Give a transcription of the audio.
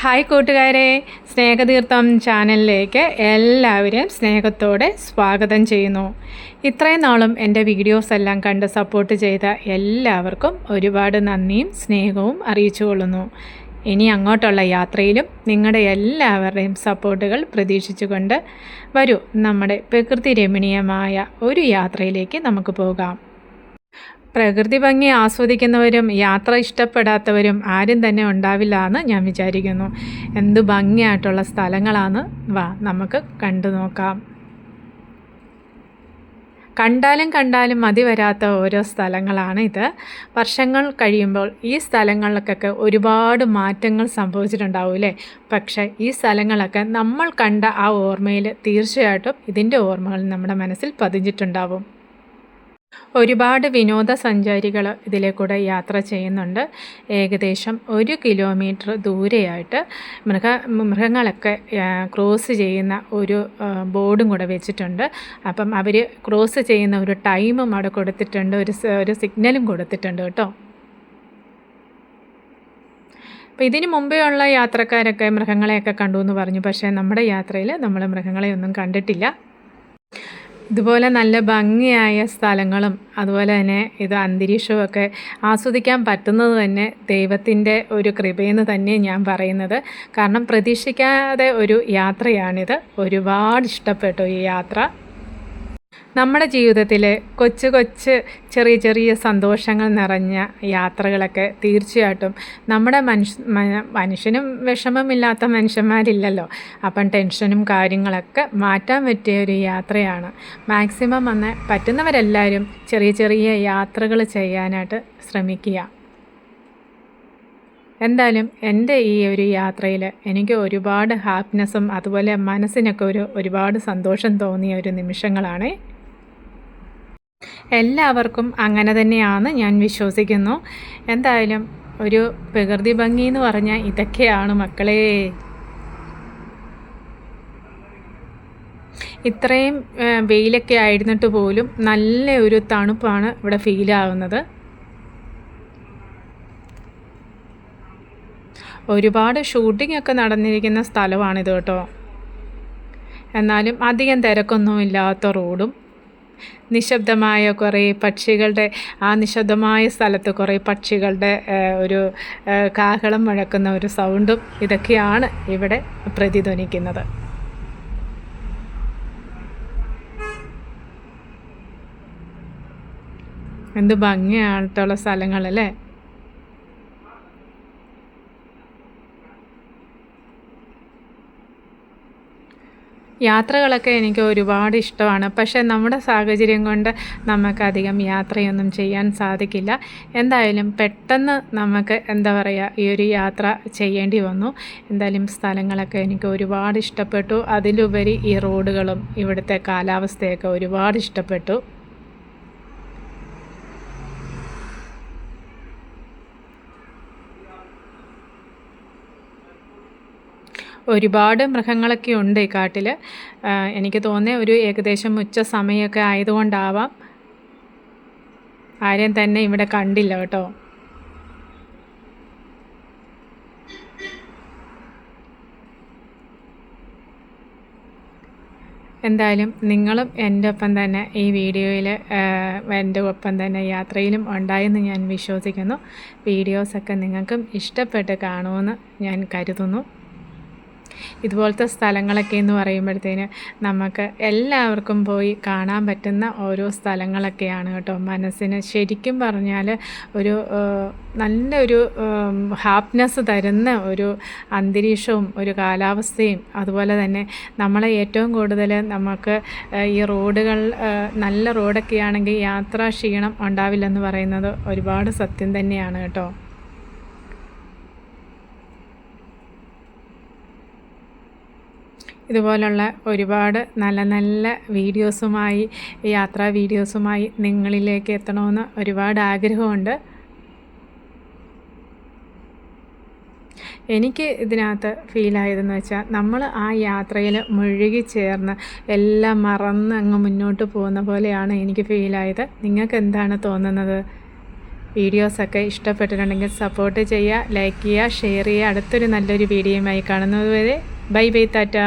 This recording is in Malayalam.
ഹായ് കൂട്ടുകാരെ സ്നേഹതീർത്ഥം ചാനലിലേക്ക് എല്ലാവരെയും സ്നേഹത്തോടെ സ്വാഗതം ചെയ്യുന്നു. ഇത്രയും നാളും എന്റെ വീഡിയോസ് എല്ലാം കണ്ട് സപ്പോർട്ട് ചെയ്ത എല്ലാവർക്കും ഒരുപാട് നന്ദിയും സ്നേഹവും അറിയിച്ചു കൊള്ളുന്നു. ഇനി അങ്ങോട്ടുള്ള യാത്രയിലും നിങ്ങളുടെ എല്ലാവരുടെയും സപ്പോർട്ടുകൾ പ്രതീക്ഷിച്ചുകൊണ്ട് വരൂ. നമ്മുടെ പ്രകൃതി രമണീയമായ ഒരു യാത്രയിലേക്ക് നമുക്ക് പോകാം. പ്രകൃതി ഭംഗി ആസ്വദിക്കുന്നവരും യാത്ര ഇഷ്ടപ്പെടാത്തവരും ആരും തന്നെ ഉണ്ടാവില്ല എന്ന് ഞാൻ വിചാരിക്കുന്നു. എന്ത് ഭംഗിയായിട്ടുള്ള സ്ഥലങ്ങളാണ്. വാ നമുക്ക് കണ്ടു നോക്കാം. കണ്ടാലും കണ്ടാലും മതി വരാത്ത ഓരോ സ്ഥലങ്ങളാണ് ഇത്. വർഷങ്ങൾ കഴിയുമ്പോൾ ഈ സ്ഥലങ്ങളിലൊക്കെ ഒരുപാട് മാറ്റങ്ങൾ സംഭവിച്ചിട്ടുണ്ടാവും അല്ലേ? പക്ഷേ ഈ സ്ഥലങ്ങളൊക്കെ നമ്മൾ കണ്ട ആ ഓർമ്മയിൽ തീർച്ചയായിട്ടും ഇതിന്റെ ഓർമ്മകൾ നമ്മുടെ മനസ്സിൽ പതിഞ്ഞിട്ടുണ്ടാവും. ഒരുപാട് വിനോദസഞ്ചാരികൾ ഇതിലെ കൂടെ യാത്ര ചെയ്യുന്നുണ്ട്. ഏകദേശം ഒരു കിലോമീറ്റർ ദൂരെയായിട്ട് മൃഗ മൃഗങ്ങളൊക്കെ ക്രോസ് ചെയ്യുന്ന ഒരു ബോർഡും കൂടെ വെച്ചിട്ടുണ്ട്. അപ്പം അവർ ക്രോസ് ചെയ്യുന്ന ഒരു ടൈമും അവിടെ കൊടുത്തിട്ടുണ്ട്. ഒരു ഒരു സിഗ്നലും കൊടുത്തിട്ടുണ്ട് കേട്ടോ. അപ്പോൾ ഇതിന് മുമ്പേ ഉള്ള യാത്രക്കാരൊക്കെ മൃഗങ്ങളെയൊക്കെ കണ്ടു എന്ന് പറഞ്ഞു. പക്ഷേ നമ്മുടെ യാത്രയിൽ നമ്മൾ മൃഗങ്ങളെയൊന്നും കണ്ടിട്ടില്ല. ഇതുപോലെ നല്ല ഭംഗിയായ സ്ഥലങ്ങളും അതുപോലെ തന്നെ ഇത് അന്തരീക്ഷമൊക്കെ ആസ്വദിക്കാൻ പറ്റുന്നത് തന്നെ ദൈവത്തിന്റെ ഒരു കൃപയെന്ന് തന്നെ ഞാൻ പറയുന്നത്. കാരണം പ്രതീക്ഷിക്കാതെ ഒരു യാത്രയാണിത്. ഒരുപാട് ഇഷ്ടപ്പെട്ടു ഈ യാത്ര. നമ്മുടെ ജീവിതത്തിൽ കൊച്ചു കൊച്ച് ചെറിയ ചെറിയ സന്തോഷങ്ങൾ നിറഞ്ഞ യാത്രകളൊക്കെ തീർച്ചയായിട്ടും നമ്മുടെ മനുഷ്യ മനുഷ്യനും വിഷമമില്ലാത്ത മനുഷ്യന്മാരില്ലല്ലോ. അപ്പം ടെൻഷനും കാര്യങ്ങളൊക്കെ മാറ്റാൻ പറ്റിയ ഒരു യാത്രയാണ്. മാക്സിമം വന്ന് പറ്റുന്നവരെല്ലാവരും ചെറിയ ചെറിയ യാത്രകൾ ചെയ്യാനായിട്ട് ശ്രമിക്കുക. എന്തായാലും എന്റെ ഈ ഒരു യാത്രയിൽ എനിക്ക് ഒരുപാട് ഹാപ്പിനെസ്സും അതുപോലെ മനസ്സിനൊക്കെ ഒരു ഒരുപാട് സന്തോഷം തോന്നിയ ഒരു നിമിഷങ്ങളാണ് എല്ലാവർക്കും അങ്ങനെ തന്നെയാണ് ഞാൻ വിശ്വസിക്കുന്നു. എന്തായാലും ഒരു പ്രകൃതി ഭംഗി എന്ന് പറഞ്ഞാൽ ഇതൊക്കെയാണ് മക്കളെ. ഇത്രയും വെയിലൊക്കെ ആയിരുന്നിട്ട് പോലും നല്ല ഒരു തണുപ്പാണ് ഇവിടെ ഫീൽ ആവുന്നത്. ഒരുപാട് ഷൂട്ടിംഗ് ഒക്കെ നടന്നിരിക്കുന്ന സ്ഥലമാണിത് കേട്ടോ. എന്നാലും അധികം തിരക്കൊന്നുമില്ലാത്ത റോഡും നിശബ്ദമായ കുറേ പക്ഷികളുടെ ആ നിശബ്ദമായ സ്ഥലത്ത് കുറേ പക്ഷികളുടെ ഒരു കാഹളം മുഴക്കുന്ന ഒരു സൗണ്ടും ഇതൊക്കെയാണ് ഇവിടെ പ്രതിധ്വനിക്കുന്നത്. എന്ത് ഭംഗിയായിട്ടുള്ള സ്ഥലങ്ങളല്ലേ? യാത്രകളൊക്കെ എനിക്ക് ഒരുപാട് ഇഷ്ടമാണ്. പക്ഷേ നമ്മുടെ സാഹചര്യം കൊണ്ട് നമുക്കധികം യാത്രയൊന്നും ചെയ്യാൻ സാധിക്കില്ല. എന്തായാലും പെട്ടെന്ന് നമുക്ക് എന്താ പറയുക ഈ ഒരു യാത്ര ചെയ്യേണ്ടി വന്നു. എന്തായാലും സ്ഥലങ്ങളൊക്കെ എനിക്ക് ഒരുപാട് ഇഷ്ടപ്പെട്ടു. അതിലുപരി ഈ റോഡുകളും ഇവിടുത്തെ കാലാവസ്ഥയൊക്കെ ഒരുപാട് ഇഷ്ടപ്പെട്ടു. ഒരുപാട് മൃഗങ്ങളൊക്കെ ഉണ്ട് ഈ കാട്ടിൽ എനിക്ക് തോന്നിയ ഒരു ഏകദേശം ഉച്ച സമയമൊക്കെ ആയതുകൊണ്ടാവാം ആരെയും തന്നെ ഇവിടെ കണ്ടില്ല കേട്ടോ. എന്തായാലും നിങ്ങളും എന്റെ ഒപ്പം തന്നെ ഈ വീഡിയോയിൽ എന്റെ ഒപ്പം തന്നെ യാത്രയിലും ഉണ്ടായെന്ന് ഞാൻ വിശ്വസിക്കുന്നു. വീഡിയോസൊക്കെ നിങ്ങൾക്കും ഇഷ്ടപ്പെട്ട് കാണുമെന്ന് ഞാൻ കരുതുന്നു. ഇതുപോലത്തെ സ്ഥലങ്ങളൊക്കെ എന്ന് പറയുമ്പോഴത്തേന് നമുക്ക് എല്ലാവർക്കും പോയി കാണാൻ പറ്റുന്ന ഓരോ സ്ഥലങ്ങളൊക്കെയാണ് കേട്ടോ. മനസ്സിന് ശരിക്കും പറഞ്ഞാൽ ഒരു നല്ലൊരു ഹാപ്പിനെസ് തരുന്ന ഒരു അന്തരീക്ഷവും ഒരു കാലാവസ്ഥയും അതുപോലെ തന്നെ നമ്മളെ ഏറ്റവും കൂടുതൽ നമുക്ക് ഈ റോഡുകൾ നല്ല റോഡൊക്കെയാണെങ്കിൽ യാത്രാ ക്ഷീണം ഉണ്ടാവില്ലെന്ന് പറയുന്നത് ഒരുപാട് സത്യം തന്നെയാണ് കേട്ടോ. ഇതുപോലുള്ള ഒരുപാട് നല്ല നല്ല വീഡിയോസുമായി യാത്രാ വീഡിയോസുമായി നിങ്ങളിലേക്ക് എത്തണമെന്ന് ഒരുപാട് ആഗ്രഹമുണ്ട്. എനിക്ക് ഇതിനകത്ത് ഫീലായതെന്ന് വെച്ചാൽ നമ്മൾ ആ യാത്രയിൽ മുഴുകി ചേർന്ന് എല്ലാം മറന്ന് അങ്ങ് മുന്നോട്ട് പോകുന്ന പോലെയാണ് എനിക്ക് ഫീലായത് നിങ്ങൾക്ക് എന്താണ് തോന്നുന്നത്? വീഡിയോസൊക്കെ ഇഷ്ടപ്പെട്ടിട്ടുണ്ടെങ്കിൽ സപ്പോർട്ട് ചെയ്യുക ലൈക്ക് ചെയ്യുക ഷെയർ ചെയ്യുക. അടുത്തൊരു നല്ലൊരു വീഡിയോയുമായി കാണുന്നതുവരെ ബൈ ബൈ താറ്റ